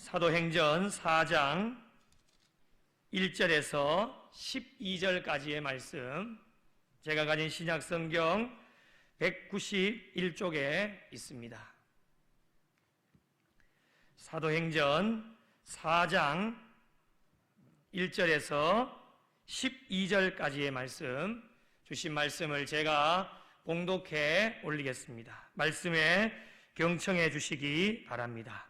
사도행전 4장 1절에서 12절까지의 말씀 제가 가진 신약 성경 191쪽에 있습니다. 사도행전 4장 1절에서 12절까지의 말씀 주신 말씀을 제가 공독해 올리겠습니다. 말씀에 경청해 주시기 바랍니다.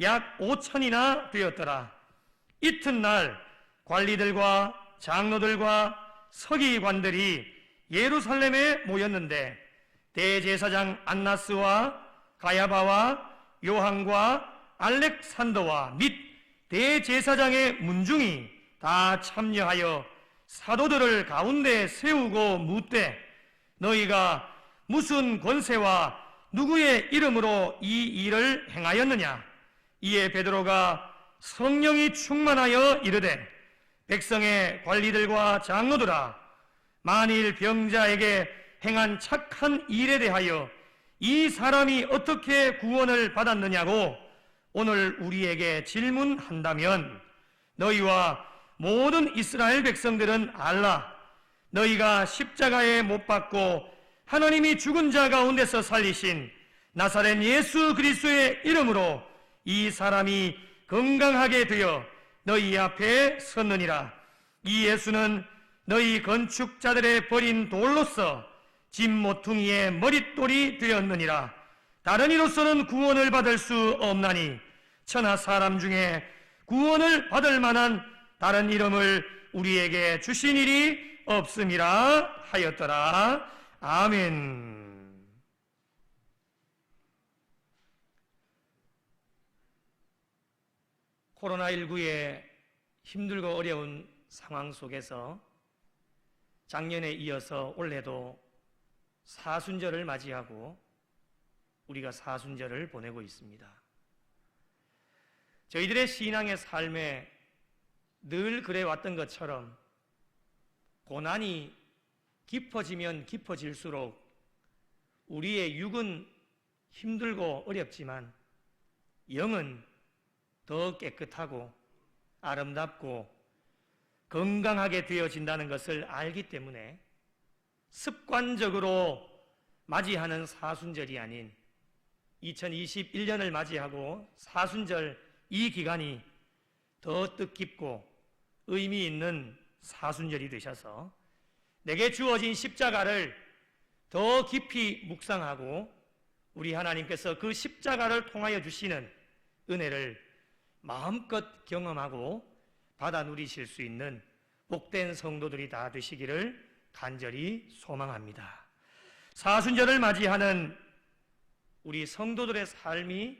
약 5천이나 되었더라. 이튿날 관리들과 장로들과 서기관들이 예루살렘에 모였는데 대제사장 안나스와 가야바와 요한과 알렉산더와 및 대제사장의 문중이 다 참여하여 사도들을 가운데 세우고 묻되 너희가 무슨 권세와 누구의 이름으로 이 일을 행하였느냐 이에 베드로가 성령이 충만하여 이르되 백성의 관리들과 장로들아 만일 병자에게 행한 착한 일에 대하여 이 사람이 어떻게 구원을 받았느냐고 오늘 우리에게 질문한다면 너희와 모든 이스라엘 백성들은 알라. 너희가 십자가에 못 박고 하나님이 죽은 자 가운데서 살리신 나사렛 예수 그리스도의 이름으로 이 사람이 건강하게 되어 너희 앞에 섰느니라. 이 예수는 너희 건축자들의 버린 돌로서 집 모퉁이의 머릿돌이 되었느니라. 다른 이로서는 구원을 받을 수 없나니 천하 사람 중에 구원을 받을 만한 다른 이름을 우리에게 주신 일이 없음이라 하였더라. 아멘. 코로나19의 힘들고 어려운 상황 속에서 작년에 이어서 올해도 사순절을 맞이하고 우리가 사순절을 보내고 있습니다. 저희들의 신앙의 삶에 늘 그래 왔던 것처럼 고난이 깊어지면 깊어질수록 우리의 육은 힘들고 어렵지만 영은 더 깨끗하고 아름답고 건강하게 되어진다는 것을 알기 때문에 습관적으로 맞이하는 사순절이 아닌 2021년을 맞이하고 사순절 이 기간이 더 뜻깊고 의미 있는 사순절이 되셔서 내게 주어진 십자가를 더 깊이 묵상하고 우리 하나님께서 그 십자가를 통하여 주시는 은혜를 마음껏 경험하고 받아 누리실 수 있는 복된 성도들이 다 되시기를 간절히 소망합니다. 사순절을 맞이하는 우리 성도들의 삶이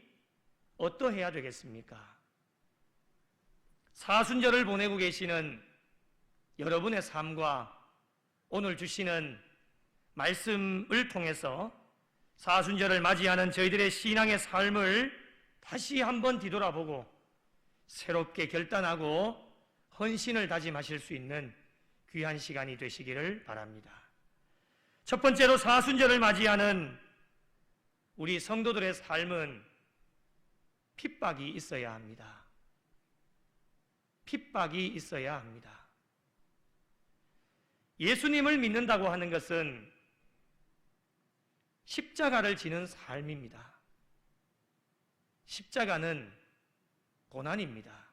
어떠해야 되겠습니까? 사순절을 보내고 계시는 여러분의 삶과 오늘 주시는 말씀을 통해서 사순절을 맞이하는 저희들의 신앙의 삶을 다시 한번 뒤돌아보고 새롭게 결단하고 헌신을 다짐하실 수 있는 귀한 시간이 되시기를 바랍니다. 첫 번째로 사순절을 맞이하는 우리 성도들의 삶은 핍박이 있어야 합니다. 핍박이 있어야 합니다. 예수님을 믿는다고 하는 것은 십자가를 지는 삶입니다. 십자가는 고난입니다.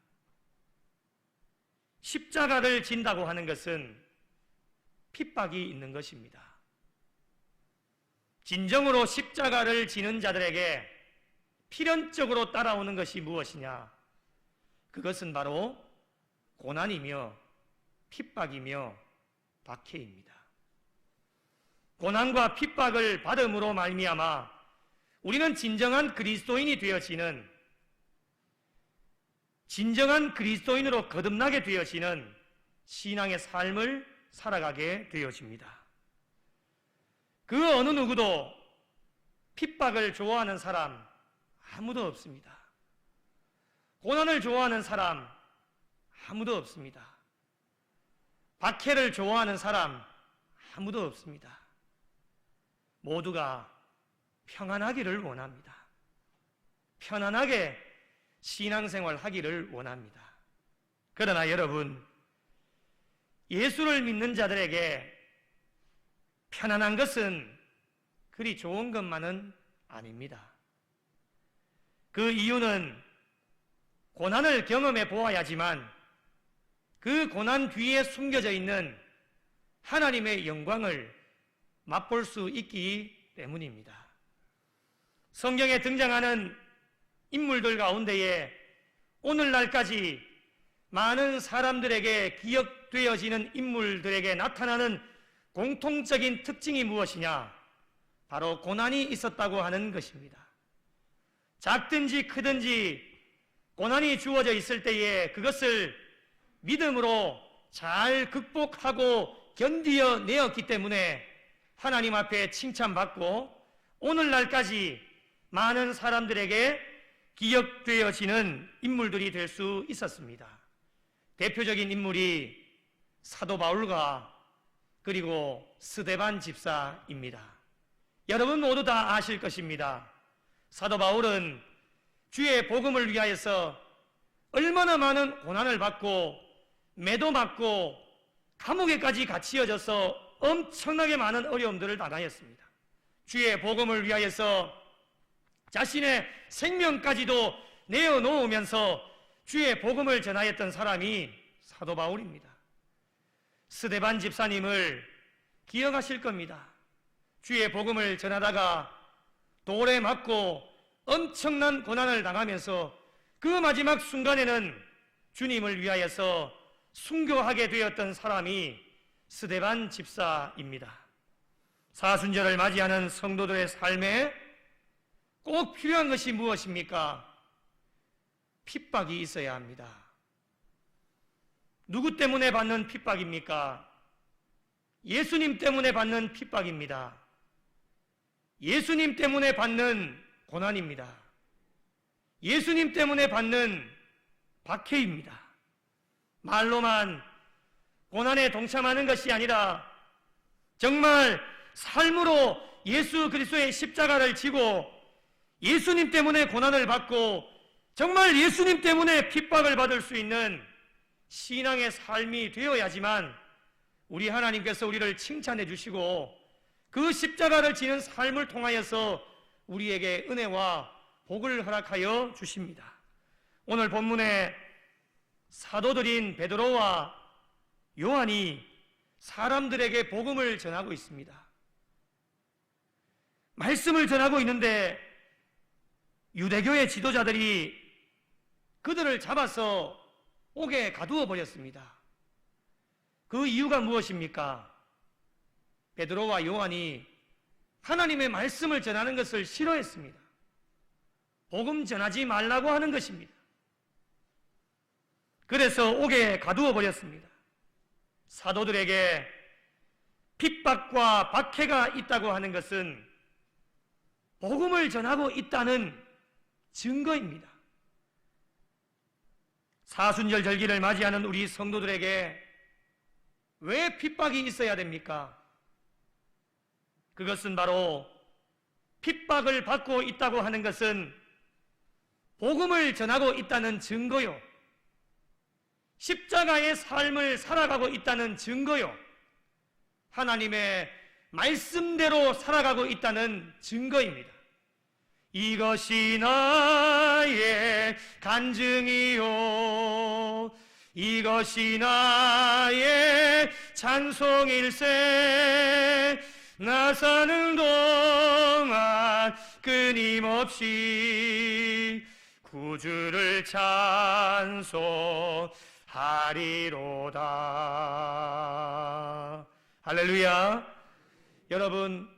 십자가를 진다고 하는 것은 핍박이 있는 것입니다. 진정으로 십자가를 지는 자들에게 필연적으로 따라오는 것이 무엇이냐? 그것은 바로 고난이며 핍박이며 박해입니다. 고난과 핍박을 받음으로 말미암아 우리는 진정한 그리스도인이 되어지는 진정한 그리스도인으로 거듭나게 되어지는 신앙의 삶을 살아가게 되어집니다. 그 어느 누구도 핍박을 좋아하는 사람 아무도 없습니다. 고난을 좋아하는 사람 아무도 없습니다. 박해를 좋아하는 사람 아무도 없습니다. 모두가 평안하기를 원합니다. 편안하게 신앙생활 하기를 원합니다. 그러나 여러분, 예수를 믿는 자들에게 편안한 것은 그리 좋은 것만은 아닙니다. 그 이유는 고난을 경험해 보아야지만 그 고난 뒤에 숨겨져 있는 하나님의 영광을 맛볼 수 있기 때문입니다. 성경에 등장하는 인물들 가운데에 오늘날까지 많은 사람들에게 기억되어지는 인물들에게 나타나는 공통적인 특징이 무엇이냐? 바로 고난이 있었다고 하는 것입니다. 작든지 크든지 고난이 주어져 있을 때에 그것을 믿음으로 잘 극복하고 견디어 내었기 때문에 하나님 앞에 칭찬받고 오늘날까지 많은 사람들에게 기억되어지는 인물들이 될 수 있었습니다. 대표적인 인물이 사도 바울과 그리고 스데반 집사입니다. 여러분 모두 다 아실 것입니다. 사도 바울은 주의 복음을 위하여서 얼마나 많은 고난을 받고 매도 맞고 감옥에까지 갇히어져서 엄청나게 많은 어려움들을 당하였습니다. 주의 복음을 위하여서 자신의 생명까지도 내어놓으면서 주의 복음을 전하였던 사람이 사도 바울입니다. 스데반 집사님을 기억하실 겁니다. 주의 복음을 전하다가 돌에 맞고 엄청난 고난을 당하면서 그 마지막 순간에는 주님을 위하여서 순교하게 되었던 사람이 스데반 집사입니다. 사순절을 맞이하는 성도들의 삶에 꼭 필요한 것이 무엇입니까? 핍박이 있어야 합니다. 누구 때문에 받는 핍박입니까? 예수님 때문에 받는 핍박입니다. 예수님 때문에 받는 고난입니다. 예수님 때문에 받는 박해입니다. 말로만 고난에 동참하는 것이 아니라 정말 삶으로 예수 그리스도의 십자가를 지고 예수님 때문에 고난을 받고 정말 예수님 때문에 핍박을 받을 수 있는 신앙의 삶이 되어야지만 우리 하나님께서 우리를 칭찬해 주시고 그 십자가를 지는 삶을 통하여서 우리에게 은혜와 복을 허락하여 주십니다. 오늘 본문에 사도들인 베드로와 요한이 사람들에게 복음을 전하고 있습니다. 말씀을 전하고 있는데 유대교의 지도자들이 그들을 잡아서 옥에 가두어 버렸습니다. 그 이유가 무엇입니까? 베드로와 요한이 하나님의 말씀을 전하는 것을 싫어했습니다. 복음 전하지 말라고 하는 것입니다. 그래서 옥에 가두어 버렸습니다. 사도들에게 핍박과 박해가 있다고 하는 것은 복음을 전하고 있다는 증거입니다. 사순절 절기를 맞이하는 우리 성도들에게 왜 핍박이 있어야 됩니까? 그것은 바로 핍박을 받고 있다고 하는 것은 복음을 전하고 있다는 증거요. 십자가의 삶을 살아가고 있다는 증거요. 하나님의 말씀대로 살아가고 있다는 증거입니다. 이것이 나의 간증이요. 이것이 나의 찬송일세. 나 사는 동안 끊임없이 구주를 찬송하리로다. 할렐루야. 여러분,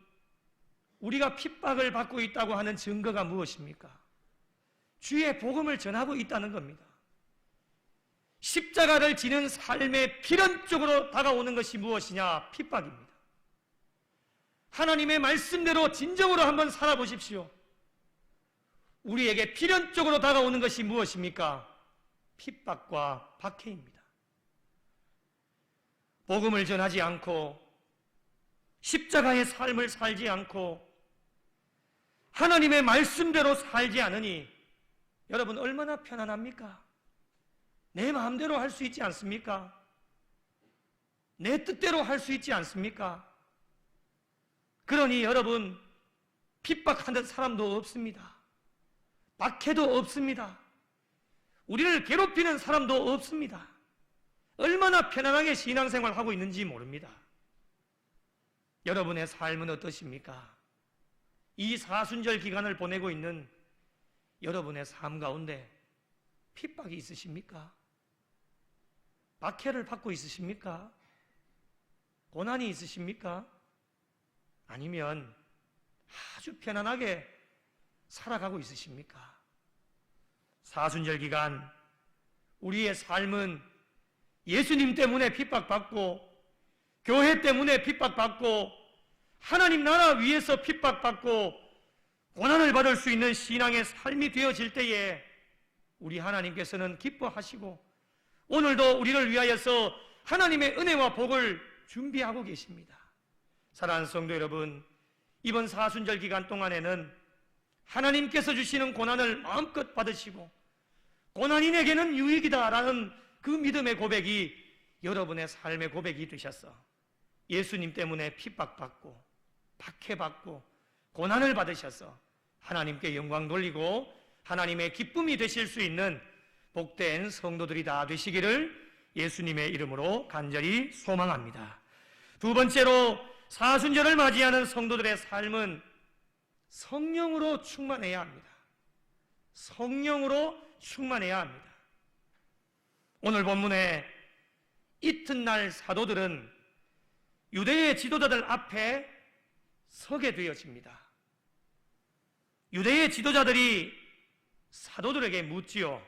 우리가 핍박을 받고 있다고 하는 증거가 무엇입니까? 주의 복음을 전하고 있다는 겁니다. 십자가를 지는 삶의 필연적으로 다가오는 것이 무엇이냐? 핍박입니다. 하나님의 말씀대로 진정으로 한번 살아보십시오. 우리에게 필연적으로 다가오는 것이 무엇입니까? 핍박과 박해입니다. 복음을 전하지 않고 십자가의 삶을 살지 않고 하나님의 말씀대로 살지 않으니 여러분 얼마나 편안합니까? 내 마음대로 할 수 있지 않습니까? 내 뜻대로 할 수 있지 않습니까? 그러니 여러분 핍박하는 사람도 없습니다. 박해도 없습니다. 우리를 괴롭히는 사람도 없습니다. 얼마나 편안하게 신앙생활 하고 있는지 모릅니다. 여러분의 삶은 어떠십니까? 이 사순절 기간을 보내고 있는 여러분의 삶 가운데 핍박이 있으십니까? 박해를 받고 있으십니까? 고난이 있으십니까? 아니면 아주 편안하게 살아가고 있으십니까? 사순절 기간 우리의 삶은 예수님 때문에 핍박받고 교회 때문에 핍박받고 하나님 나라 위에서 핍박받고 고난을 받을 수 있는 신앙의 삶이 되어질 때에 우리 하나님께서는 기뻐하시고 오늘도 우리를 위하여서 하나님의 은혜와 복을 준비하고 계십니다. 사랑하는 성도 여러분, 이번 사순절 기간 동안에는 하나님께서 주시는 고난을 마음껏 받으시고 고난이 내게는 유익이다라는 그 믿음의 고백이 여러분의 삶의 고백이 되셨어. 예수님 때문에 핍박받고 박해받고 고난을 받으셔서 하나님께 영광 돌리고 하나님의 기쁨이 되실 수 있는 복된 성도들이 다 되시기를 예수님의 이름으로 간절히 소망합니다. 두 번째로 사순절을 맞이하는 성도들의 삶은 성령으로 충만해야 합니다. 성령으로 충만해야 합니다. 오늘 본문에 이튿날 사도들은 유대의 지도자들 앞에 서게 되어집니다. 유대의 지도자들이 사도들에게 묻지요.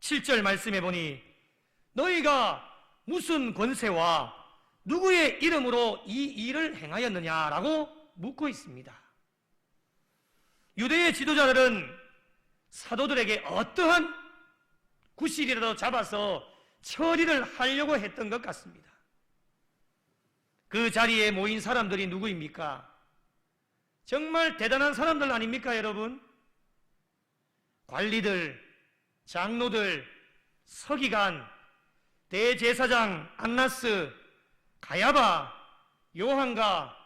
7절 말씀해 보니 너희가 무슨 권세와 누구의 이름으로 이 일을 행하였느냐라고 묻고 있습니다. 유대의 지도자들은 사도들에게 어떠한 구실이라도 잡아서 처리를 하려고 했던 것 같습니다. 그 자리에 모인 사람들이 누구입니까? 정말 대단한 사람들 아닙니까, 여러분? 관리들, 장로들, 서기관, 대제사장 안나스, 가야바, 요한가,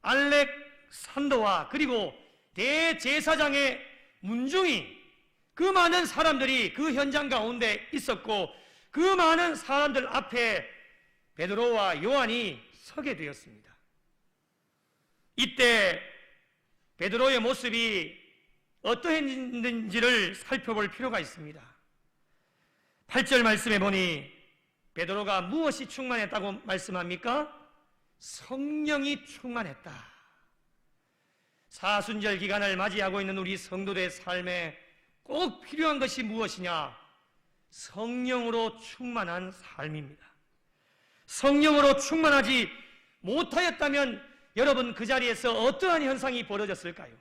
알렉산더와 그리고 대제사장의 문중이 그 많은 사람들이 그 현장 가운데 있었고 그 많은 사람들 앞에 베드로와 요한이 서게 되었습니다. 이때 베드로의 모습이 어떠했는지를 살펴볼 필요가 있습니다. 8절 말씀해 보니 베드로가 무엇이 충만했다고 말씀합니까? 성령이 충만했다. 사순절 기간을 맞이하고 있는 우리 성도들의 삶에 꼭 필요한 것이 무엇이냐? 성령으로 충만한 삶입니다. 성령으로 충만하지 못하였다면 여러분 그 자리에서 어떠한 현상이 벌어졌을까요?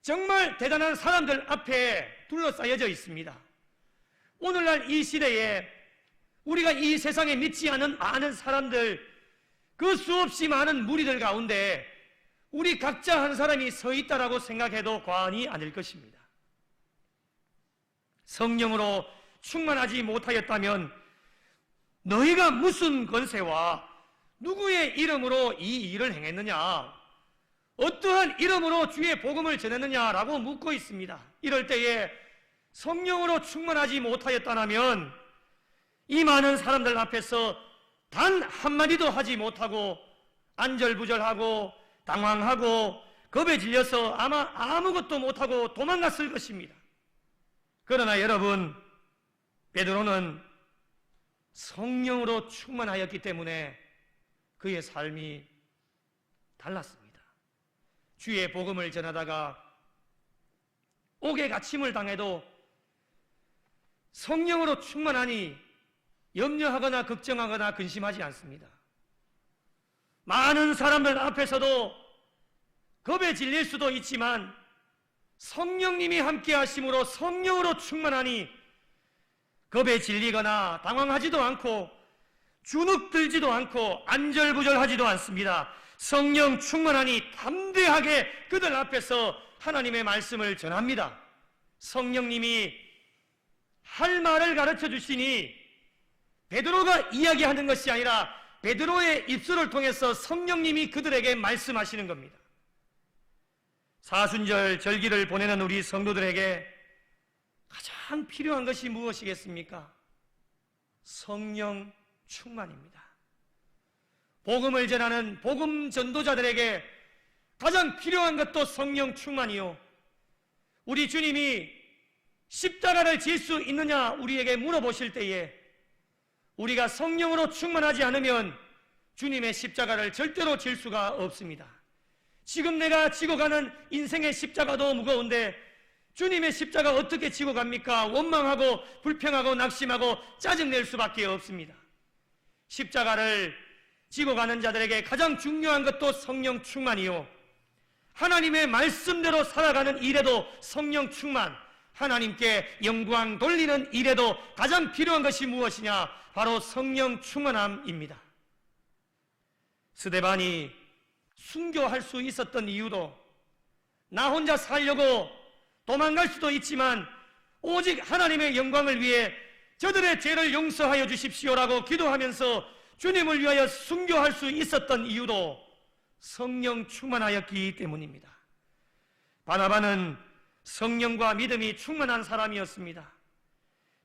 정말 대단한 사람들 앞에 둘러싸여져 있습니다. 오늘날 이 시대에 우리가 이 세상에 믿지 않은 많은 사람들, 그 수없이 많은 무리들 가운데 우리 각자 한 사람이 서 있다라고 생각해도 과언이 아닐 것입니다. 성령으로 충만하지 못하였다면 너희가 무슨 권세와 누구의 이름으로 이 일을 행했느냐? 어떠한 이름으로 주의 복음을 전했느냐라고 묻고 있습니다. 이럴 때에 성령으로 충만하지 못하였다면 이 많은 사람들 앞에서 단 한마디도 하지 못하고 안절부절하고 당황하고 겁에 질려서 아마 아무것도 못하고 도망갔을 것입니다. 그러나 여러분, 베드로는 성령으로 충만하였기 때문에 그의 삶이 달랐습니다. 주의 복음을 전하다가 옥에 갇힘을 당해도 성령으로 충만하니 염려하거나 걱정하거나 근심하지 않습니다. 많은 사람들 앞에서도 겁에 질릴 수도 있지만 성령님이 함께 하심으로 성령으로 충만하니 겁에 질리거나 당황하지도 않고 주눅들지도 않고 안절부절하지도 않습니다. 성령 충만하니 담대하게 그들 앞에서 하나님의 말씀을 전합니다. 성령님이 할 말을 가르쳐 주시니 베드로가 이야기하는 것이 아니라 베드로의 입술을 통해서 성령님이 그들에게 말씀하시는 겁니다. 사순절 절기를 보내는 우리 성도들에게 가장 필요한 것이 무엇이겠습니까? 성령 충만입니다. 복음을 전하는 복음 전도자들에게 가장 필요한 것도 성령 충만이요. 우리 주님이 십자가를 질 수 있느냐 우리에게 물어보실 때에 우리가 성령으로 충만하지 않으면 주님의 십자가를 절대로 질 수가 없습니다. 지금 내가 지고 가는 인생의 십자가도 무거운데 주님의 십자가 어떻게 지고 갑니까? 원망하고 불평하고 낙심하고 짜증낼 수밖에 없습니다. 십자가를 지고 가는 자들에게 가장 중요한 것도 성령 충만이요. 하나님의 말씀대로 살아가는 일에도 성령 충만, 하나님께 영광 돌리는 일에도 가장 필요한 것이 무엇이냐? 바로 성령 충만함입니다. 스데반이 순교할 수 있었던 이유도 나 혼자 살려고 도망갈 수도 있지만 오직 하나님의 영광을 위해 저들의 죄를 용서하여 주십시오라고 기도하면서 주님을 위하여 순교할 수 있었던 이유도 성령 충만하였기 때문입니다. 바나바는 성령과 믿음이 충만한 사람이었습니다.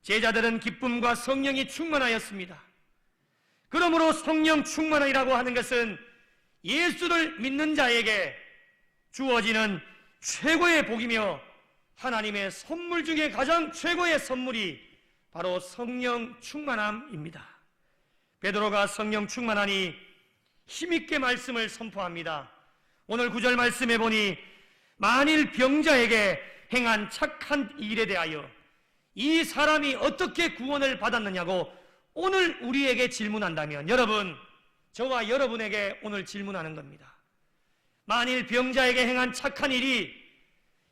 제자들은 기쁨과 성령이 충만하였습니다. 그러므로 성령 충만이라고 하는 것은 예수를 믿는 자에게 주어지는 최고의 복이며 하나님의 선물 중에 가장 최고의 선물이 바로 성령 충만함입니다. 베드로가 성령 충만하니 힘있게 말씀을 선포합니다. 오늘 구절 말씀해 보니 만일 병자에게 행한 착한 일에 대하여 이 사람이 어떻게 구원을 받았느냐고 오늘 우리에게 질문한다면 여러분 저와 여러분에게 오늘 질문하는 겁니다. 만일 병자에게 행한 착한 일이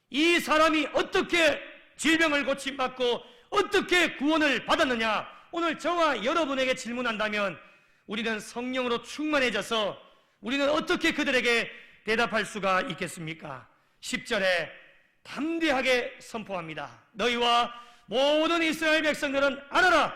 이 사람이 어떻게 질병을 고침받고 어떻게 구원을 받았느냐 오늘 저와 여러분에게 질문한다면 우리는 성령으로 충만해져서 우리는 어떻게 그들에게 대답할 수가 있겠습니까? 10절에 담대하게 선포합니다. 너희와 모든 이스라엘 백성들은 알아라.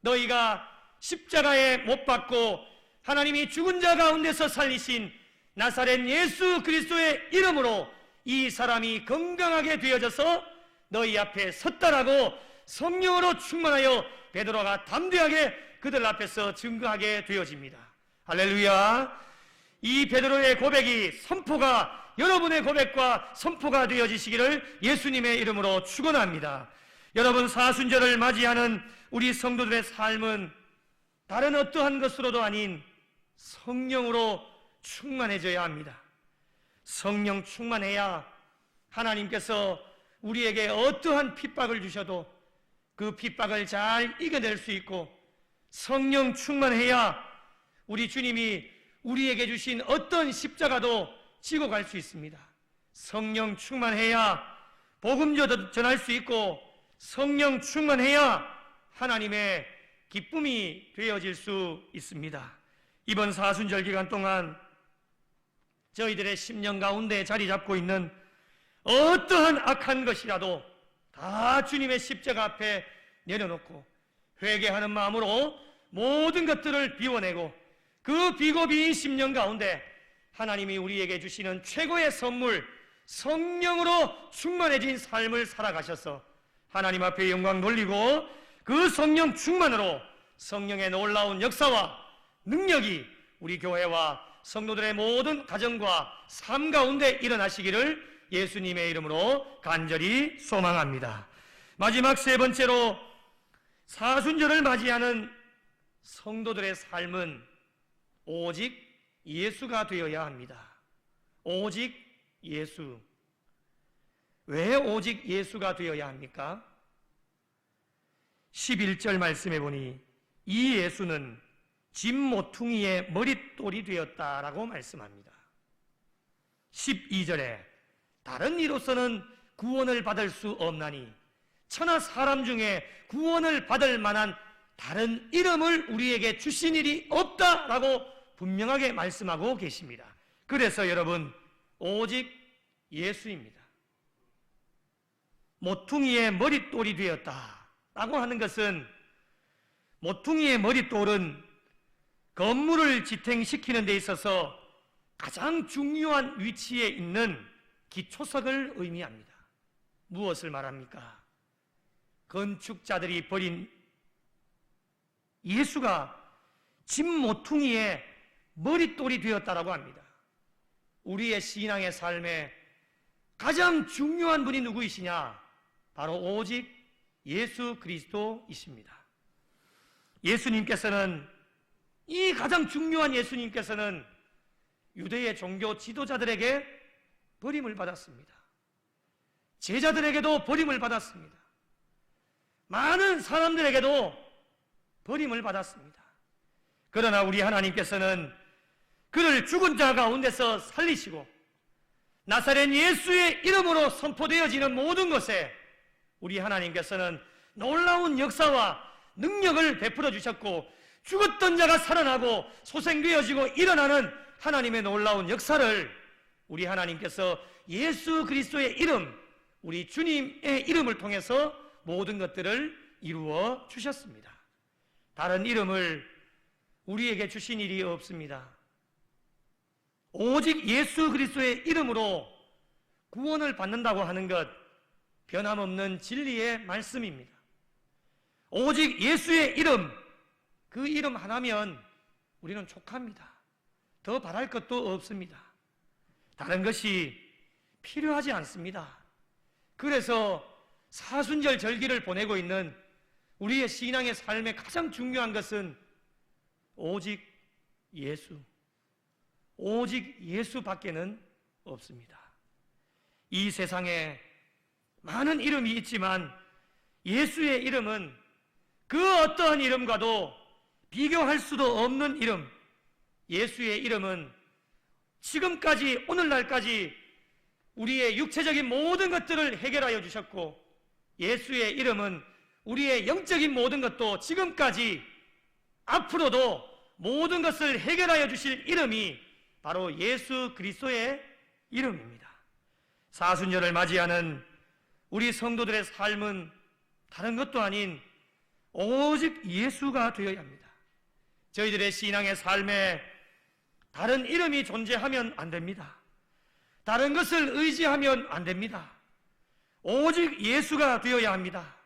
너희가 십자가에 못 박고 하나님이 죽은 자 가운데서 살리신 나사렛 예수 그리스도의 이름으로 이 사람이 건강하게 되어져서 너희 앞에 섰다라고 성령으로 충만하여 베드로가 담대하게 그들 앞에서 증거하게 되어집니다. 할렐루야. 이 베드로의 고백이 선포가 여러분의 고백과 선포가 되어지시기를 예수님의 이름으로 축원합니다. 여러분 사순절을 맞이하는 우리 성도들의 삶은 다른 어떠한 것으로도 아닌 성령으로 충만해져야 합니다. 성령 충만해야 하나님께서 우리에게 어떠한 핍박을 주셔도 그 핍박을 잘 이겨낼 수 있고 성령 충만해야 우리 주님이 우리에게 주신 어떤 십자가도 지고 갈 수 있습니다. 성령 충만해야 복음도 전할 수 있고 성령 충만해야 하나님의 기쁨이 되어질 수 있습니다. 이번 사순절 기간 동안 저희들의 심령 가운데 자리 잡고 있는 어떠한 악한 것이라도 다 주님의 십자가 앞에 내려놓고 회개하는 마음으로 모든 것들을 비워내고 그 비고비인 심령 가운데 하나님이 우리에게 주시는 최고의 선물 성령으로 충만해진 삶을 살아가셔서 하나님 앞에 영광 돌리고 그 성령 충만으로 성령의 놀라운 역사와 능력이 우리 교회와 성도들의 모든 가정과 삶 가운데 일어나시기를 예수님의 이름으로 간절히 소망합니다. 마지막 세 번째로 사순절을 맞이하는 성도들의 삶은 오직 예수가 되어야 합니다. 오직 예수. 왜 오직 예수가 되어야 합니까? 11절 말씀해 보니 이 예수는 짐 모퉁이의 머릿돌이 되었다라고 말씀합니다. 12절에 다른 이로서는 구원을 받을 수 없나니 천하 사람 중에 구원을 받을 만한 다른 이름을 우리에게 주신 일이 없다라고 분명하게 말씀하고 계십니다. 그래서 여러분 오직 예수입니다. 모퉁이의 머릿돌이 되었다라고 하는 것은 모퉁이의 머릿돌은 건물을 지탱시키는 데 있어서 가장 중요한 위치에 있는 기초석을 의미합니다. 무엇을 말합니까? 건축자들이 버린 예수가 집 모퉁이의 머릿돌이 되었다라고 합니다. 우리의 신앙의 삶에 가장 중요한 분이 누구이시냐? 바로 오직 예수 그리스도이십니다. 예수님께서는 이 가장 중요한 예수님께서는 유대의 종교 지도자들에게 버림을 받았습니다. 제자들에게도 버림을 받았습니다. 많은 사람들에게도 버림을 받았습니다. 그러나 우리 하나님께서는 그를 죽은 자 가운데서 살리시고 나사렛 예수의 이름으로 선포되어지는 모든 것에 우리 하나님께서는 놀라운 역사와 능력을 베풀어 주셨고 죽었던 자가 살아나고 소생되어지고 일어나는 하나님의 놀라운 역사를 우리 하나님께서 예수 그리스도의 이름, 우리 주님의 이름을 통해서 모든 것들을 이루어 주셨습니다. 다른 이름을 우리에게 주신 일이 없습니다. 오직 예수 그리스도의 이름으로 구원을 받는다고 하는 것 변함없는 진리의 말씀입니다. 오직 예수의 이름 그 이름 하나면 우리는 족합니다. 더 바랄 것도 없습니다. 다른 것이 필요하지 않습니다. 그래서 사순절 절기를 보내고 있는 우리의 신앙의 삶의 가장 중요한 것은 오직 예수, 오직 예수밖에는 없습니다. 이 세상에 많은 이름이 있지만 예수의 이름은 그 어떠한 이름과도 비교할 수도 없는 이름, 예수의 이름은 지금까지, 오늘날까지 우리의 육체적인 모든 것들을 해결하여 주셨고, 예수의 이름은 우리의 영적인 모든 것도 지금까지 앞으로도 모든 것을 해결하여 주실 이름이 바로 예수 그리스도의 이름입니다. 사순절을 맞이하는 우리 성도들의 삶은 다른 것도 아닌 오직 예수가 되어야 합니다. 저희들의 신앙의 삶에 다른 이름이 존재하면 안 됩니다. 다른 것을 의지하면 안 됩니다. 오직 예수가 되어야 합니다.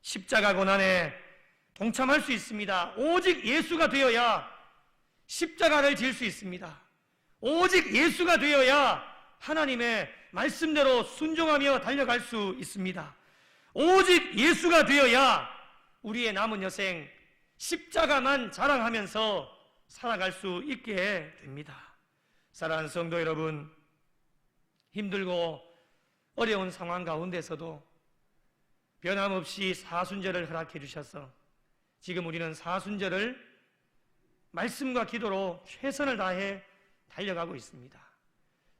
십자가 고난에 동참할 수 있습니다. 오직 예수가 되어야 십자가를 질 수 있습니다. 오직 예수가 되어야 하나님의 말씀대로 순종하며 달려갈 수 있습니다. 오직 예수가 되어야 우리의 남은 여생 십자가만 자랑하면서 살아갈 수 있게 됩니다. 사랑하는 성도 여러분, 힘들고 어려운 상황 가운데서도 변함없이 사순절을 허락해 주셔서 지금 우리는 사순절을 말씀과 기도로 최선을 다해 달려가고 있습니다.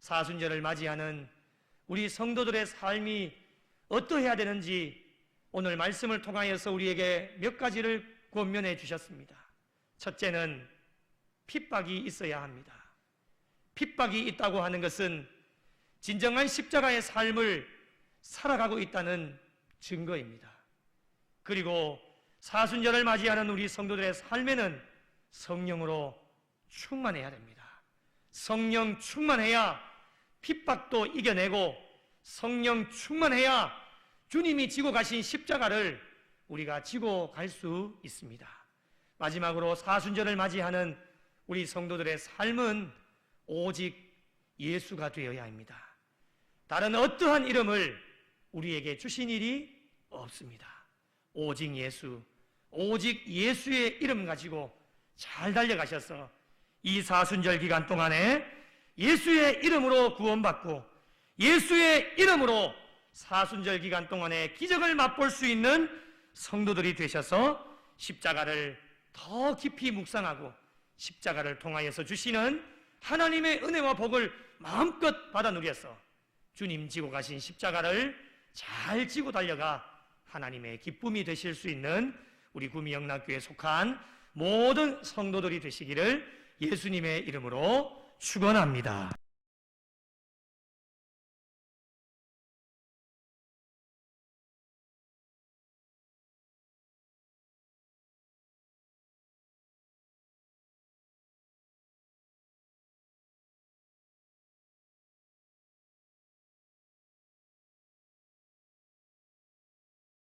사순절을 맞이하는 우리 성도들의 삶이 어떠해야 되는지 오늘 말씀을 통하여서 우리에게 몇 가지를 권면해 주셨습니다. 첫째는 핍박이 있어야 합니다. 핍박이 있다고 하는 것은 진정한 십자가의 삶을 살아가고 있다는 증거입니다. 그리고 사순절을 맞이하는 우리 성도들의 삶에는 성령으로 충만해야 됩니다. 성령 충만해야 핍박도 이겨내고 성령 충만해야 주님이 지고 가신 십자가를 우리가 지고 갈 수 있습니다. 마지막으로 사순절을 맞이하는 우리 성도들의 삶은 오직 예수가 되어야 합니다. 다른 어떠한 이름을 우리에게 주신 일이 없습니다. 오직 예수, 오직 예수의 이름 가지고 잘 달려가셔서 이 사순절 기간 동안에 예수의 이름으로 구원받고 예수의 이름으로 사순절 기간 동안에 기적을 맛볼 수 있는 성도들이 되셔서 십자가를 더 깊이 묵상하고 십자가를 통하여서 주시는 하나님의 은혜와 복을 마음껏 받아 누려서 주님 지고 가신 십자가를 잘 지고 달려가 하나님의 기쁨이 되실 수 있는 우리 구미영락교에 속한 모든 성도들이 되시기를 예수님의 이름으로 축원합니다.